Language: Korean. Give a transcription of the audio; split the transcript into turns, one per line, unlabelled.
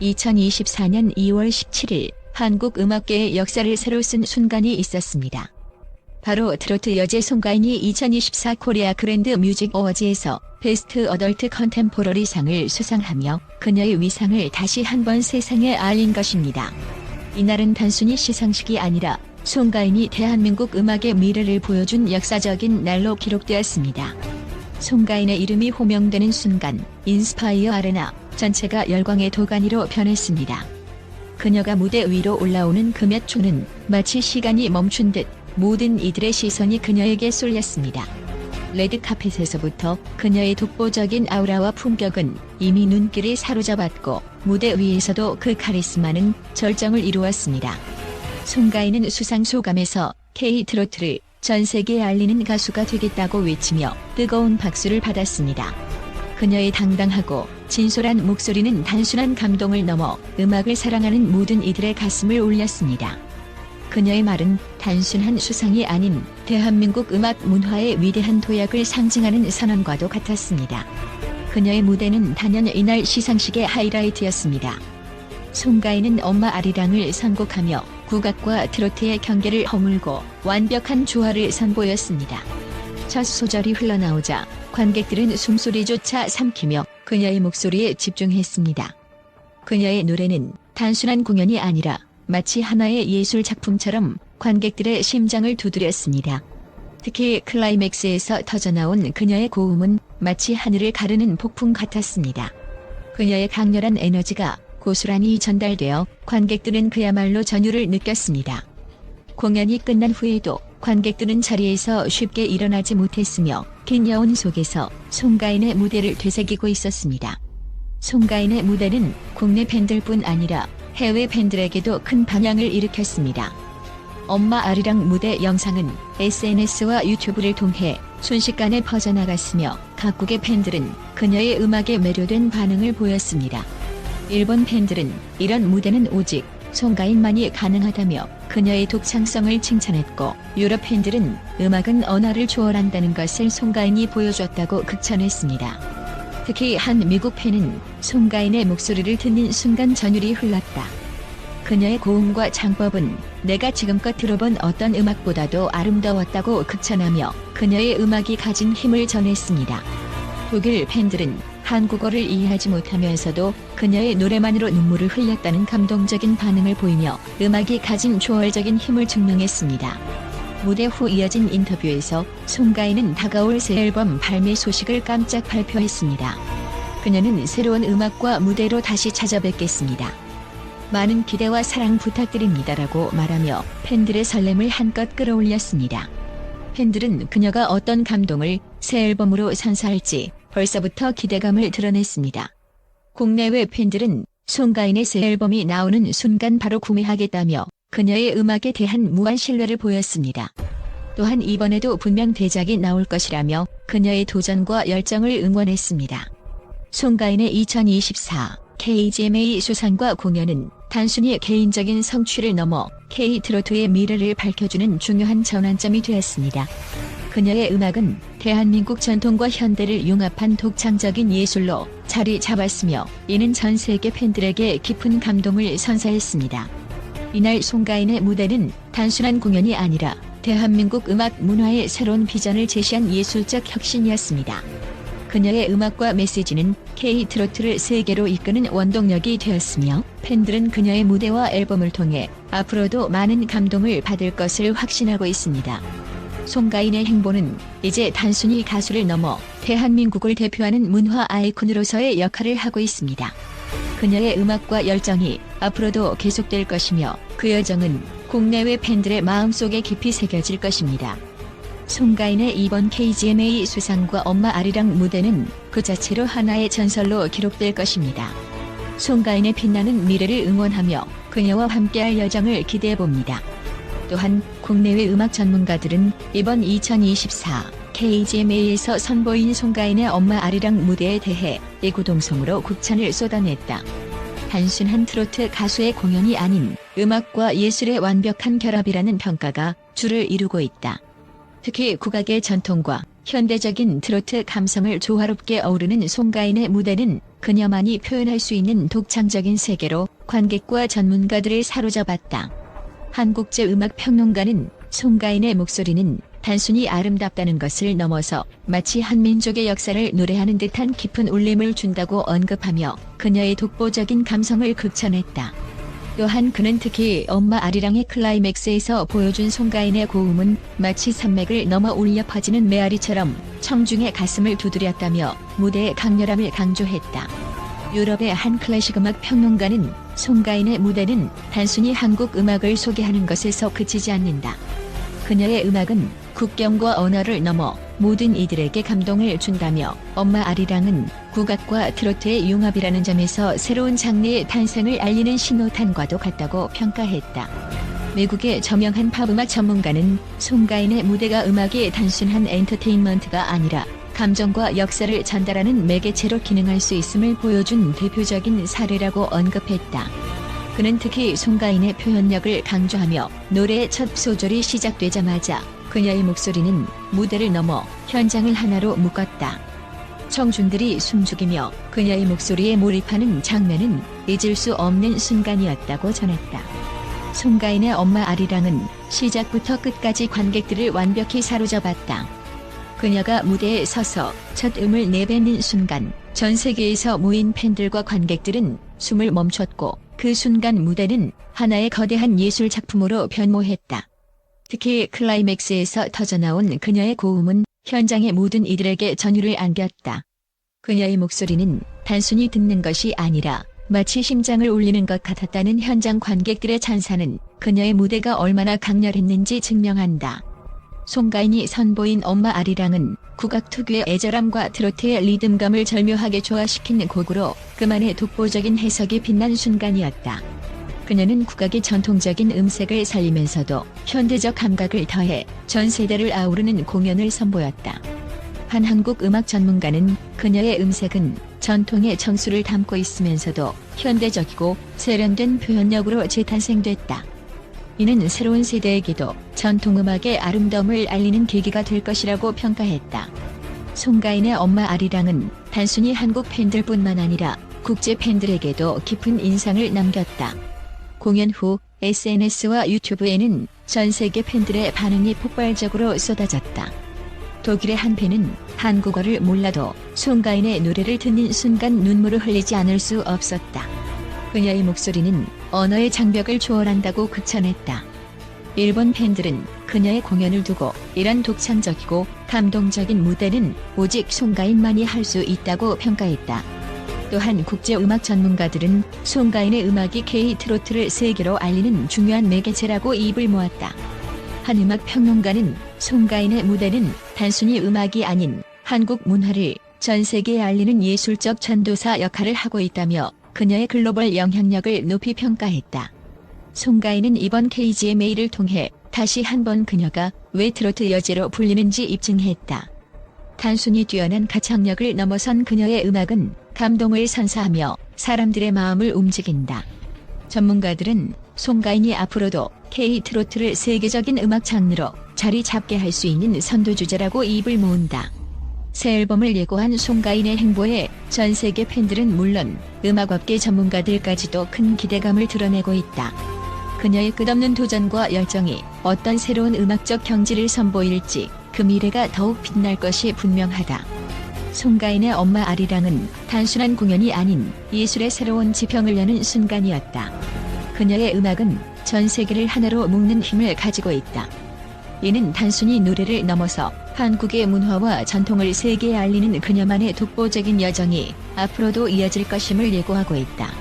2024년 2월 17일 한국 음악계의 역사를 새로 쓴 순간이 있었습니다. 바로 트로트 여제 송가인이 2024 코리아 그랜드 뮤직 어워즈에서 베스트 어덜트 컨템포러리 상을 수상하며 그녀의 위상을 다시 한번 세상에 알린 것입니다. 이날은 단순히 시상식이 아니라 송가인이 대한민국 음악의 미래를 보여준 역사적인 날로 기록되었습니다. 송가인의 이름이 호명되는 순간 인스파이어 아레나 전체가 열광의 도가니로 변했습니다. 그녀가 무대 위로 올라오는 그 몇 초는 마치 시간이 멈춘 듯 모든 이들의 시선이 그녀에게 쏠렸습니다. 레드카펫에서부터 그녀의 독보적인 아우라와 품격은 이미 눈길을 사로잡았고 무대 위에서도 그 카리스마는 절정을 이루었습니다. 송가인은 수상 소감에서 K 트로트를 전 세계에 알리는 가수가 되겠다고 외치며 뜨거운 박수를 받았습니다. 그녀의 당당하고 진솔한 목소리는 단순한 감동을 넘어 음악을 사랑하는 모든 이들의 가슴을 울렸습니다. 그녀의 말은 단순한 수상이 아닌 대한민국 음악 문화의 위대한 도약을 상징하는 선언과도 같았습니다. 그녀의 무대는 단연 이날 시상식의 하이라이트였습니다. 송가인은 엄마 아리랑을 선곡하며 국악과 트로트의 경계를 허물고 완벽한 조화를 선보였습니다. 첫 소절이 흘러나오자 관객들은 숨소리조차 삼키며 그녀의 목소리에 집중했습니다. 그녀의 노래는 단순한 공연이 아니라 마치 하나의 예술 작품처럼 관객들의 심장을 두드렸습니다. 특히 클라이맥스에서 터져나온 그녀의 고음은 마치 하늘을 가르는 폭풍 같았습니다. 그녀의 강렬한 에너지가 고스란히 전달되어 관객들은 그야말로 전율을 느꼈습니다. 공연이 끝난 후에도 관객들은 자리에서 쉽게 일어나지 못했으며 긴 여운 속에서 송가인의 무대를 되새기고 있었습니다. 송가인의 무대는 국내 팬들뿐 아니라 해외 팬들에게도 큰 반향을 일으켰습니다. 엄마 아리랑 무대 영상은 SNS와 유튜브를 통해 순식간에 퍼져나갔으며 각국의 팬들은 그녀의 음악에 매료된 반응을 보였습니다. 일본 팬들은 이런 무대는 오직 송가인만이 가능하다며 그녀의 독창성을 칭찬했고 유럽 팬들은 음악은 언어를 초월한다는 것을 송가인이 보여줬다고 극찬했습니다. 특히 한 미국 팬은 송가인의 목소리를 듣는 순간 전율이 흘렀다. 그녀의 고음과 창법은 내가 지금껏 들어본 어떤 음악보다도 아름다웠다고 극찬하며 그녀의 음악이 가진 힘을 전했습니다. 독일 팬들은 한국어를 이해하지 못하면서도 그녀의 노래만으로 눈물을 흘렸다는 감동적인 반응을 보이며 음악이 가진 초월적인 힘을 증명했습니다. 무대 후 이어진 인터뷰에서 송가인은 다가올 새 앨범 발매 소식을 깜짝 발표했습니다. 그녀는 새로운 음악과 무대로 다시 찾아뵙겠습니다. 많은 기대와 사랑 부탁드립니다라고 말하며 팬들의 설렘을 한껏 끌어올렸습니다. 팬들은 그녀가 어떤 감동을 새 앨범으로 선사할지 벌써부터 기대감을 드러냈습니다. 국내외 팬들은 송가인의 새 앨범이 나오는 순간 바로 구매하겠다며 그녀의 음악에 대한 무한 신뢰를 보였습니다. 또한 이번에도 분명 대작이 나올 것이라며 그녀의 도전과 열정을 응원했습니다. 송가인의 2024 KGMA 수상과 공연은 단순히 개인적인 성취를 넘어 K-트로트의 미래를 밝혀주는 중요한 전환점이 되었습니다. 그녀의 음악은 대한민국 전통과 현대를 융합한 독창적인 예술로 자리 잡았으며 이는 전 세계 팬들에게 깊은 감동을 선사했습니다. 이날 송가인의 무대는 단순한 공연이 아니라 대한민국 음악 문화의 새로운 비전을 제시한 예술적 혁신이었습니다. 그녀의 음악과 메시지는 K-트로트를 세계로 이끄는 원동력이 되었으며 팬들은 그녀의 무대와 앨범을 통해 앞으로도 많은 감동을 받을 것을 확신하고 있습니다. 송가인의 행보는 이제 단순히 가수를 넘어 대한민국을 대표하는 문화 아이콘으로서의 역할을 하고 있습니다. 그녀의 음악과 열정이 앞으로도 계속될 것이며 그 여정은 국내외 팬들의 마음속에 깊이 새겨질 것입니다. 송가인의 이번 KGMA 수상과 엄마 아리랑 무대는 그 자체로 하나의 전설로 기록될 것입니다. 송가인의 빛나는 미래를 응원하며 그녀와 함께할 여정을 기대해 봅니다. 또한 국내외 음악 전문가들은 이번 2024 KGMA에서 선보인 송가인의 엄마 아리랑 무대에 대해 이구동성으로 국찬을 쏟아냈다. 단순한 트로트 가수의 공연이 아닌 음악과 예술의 완벽한 결합이라는 평가가 줄을 이루고 있다. 특히 국악의 전통과 현대적인 트로트 감성을 조화롭게 어우르는 송가인의 무대는 그녀만이 표현할 수 있는 독창적인 세계로 관객과 전문가들을 사로잡았다. 한국제 음악 평론가는 송가인의 목소리는 단순히 아름답다는 것을 넘어서 마치 한 민족의 역사를 노래하는 듯한 깊은 울림을 준다고 언급하며 그녀의 독보적인 감성을 극찬했다. 또한 그는 특히 엄마 아리랑의 클라이맥스에서 보여준 송가인의 고음은 마치 산맥을 넘어 울려 퍼지는 메아리처럼 청중의 가슴을 두드렸다며 무대의 강렬함을 강조했다. 유럽의 한 클래식 음악 평론가는 송가인의 무대는 단순히 한국 음악을 소개하는 것에서 그치지 않는다. 그녀의 음악은 국경과 언어를 넘어 모든 이들에게 감동을 준다며 엄마 아리랑은 국악과 트로트의 융합이라는 점에서 새로운 장르의 탄생을 알리는 신호탄과도 같다고 평가했다. 미국의 저명한 팝음악 전문가는 송가인의 무대가 음악이 단순한 엔터테인먼트가 아니라 감정과 역사를 전달하는 매개체로 기능할 수 있음을 보여준 대표적인 사례라고 언급했다. 그는 특히 송가인의 표현력을 강조하며 노래의 첫 소절이 시작되자마자 그녀의 목소리는 무대를 넘어 현장을 하나로 묶었다. 청중들이 숨죽이며 그녀의 목소리에 몰입하는 장면은 잊을 수 없는 순간이었다고 전했다. 송가인의 엄마 아리랑은 시작부터 끝까지 관객들을 완벽히 사로잡았다. 그녀가 무대에 서서 첫 음을 내뱉는 순간 전 세계에서 모인 팬들과 관객들은 숨을 멈췄고 그 순간 무대는 하나의 거대한 예술 작품으로 변모했다. 특히 클라이맥스에서 터져나온 그녀의 고음은 현장의 모든 이들에게 전율을 안겼다. 그녀의 목소리는 단순히 듣는 것이 아니라 마치 심장을 울리는 것 같았다는 현장 관객들의 찬사는 그녀의 무대가 얼마나 강렬했는지 증명한다. 송가인이 선보인 엄마 아리랑은 국악 특유의 애절함과 트로트의 리듬감을 절묘하게 조화시킨 곡으로 그만의 독보적인 해석이 빛난 순간이었다. 그녀는 국악의 전통적인 음색을 살리면서도 현대적 감각을 더해 전 세대를 아우르는 공연을 선보였다. 한 한국 음악 전문가는 그녀의 음색은 전통의 정수를 담고 있으면서도 현대적이고 세련된 표현력으로 재탄생됐다. 이는 새로운 세대에게도 전통음악의 아름다움을 알리는 계기가 될 것이라고 평가했다. 송가인의 엄마 아리랑은 단순히 한국 팬들뿐만 아니라 국제 팬들에게도 깊은 인상을 남겼다. 공연 후 SNS와 유튜브에는 전 세계 팬들의 반응이 폭발적으로 쏟아졌다. 독일의 한 팬은 한국어를 몰라도 송가인의 노래를 듣는 순간 눈물을 흘리지 않을 수 없었다. 그녀의 목소리는 언어의 장벽을 초월한다고 극찬했다. 일본 팬들은 그녀의 공연을 두고 이런 독창적이고 감동적인 무대는 오직 송가인만이 할 수 있다고 평가했다. 또한 국제 음악 전문가들은 송가인의 음악이 K 트로트를 세계로 알리는 중요한 매개체라고 입을 모았다. 한 음악 평론가는 송가인의 무대는 단순히 음악이 아닌 한국 문화를 전 세계에 알리는 예술적 전도사 역할을 하고 있다며 그녀의 글로벌 영향력을 높이 평가했다. 송가인은 이번 KGMA를 통해 다시 한번 그녀가 왜 트로트 여제로 불리는지 입증했다. 단순히 뛰어난 가창력을 넘어선 그녀의 음악은 감동을 선사하며 사람들의 마음을 움직인다. 전문가들은 송가인이 앞으로도 K-트로트를 세계적인 음악 장르로 자리 잡게 할 수 있는 선도주자라고 입을 모은다. 새 앨범을 예고한 송가인의 행보에 전 세계 팬들은 물론 음악업계 전문가들까지도 큰 기대감을 드러내고 있다. 그녀의 끝없는 도전과 열정이 어떤 새로운 음악적 경지를 선보일지 그 미래가 더욱 빛날 것이 분명하다. 송가인의 엄마 아리랑은 단순한 공연이 아닌 예술의 새로운 지평을 여는 순간이었다. 그녀의 음악은 전 세계를 하나로 묶는 힘을 가지고 있다. 이는 단순히 노래를 넘어서 한국의 문화와 전통을 세계에 알리는 그녀만의 독보적인 여정이 앞으로도 이어질 것임을 예고하고 있다.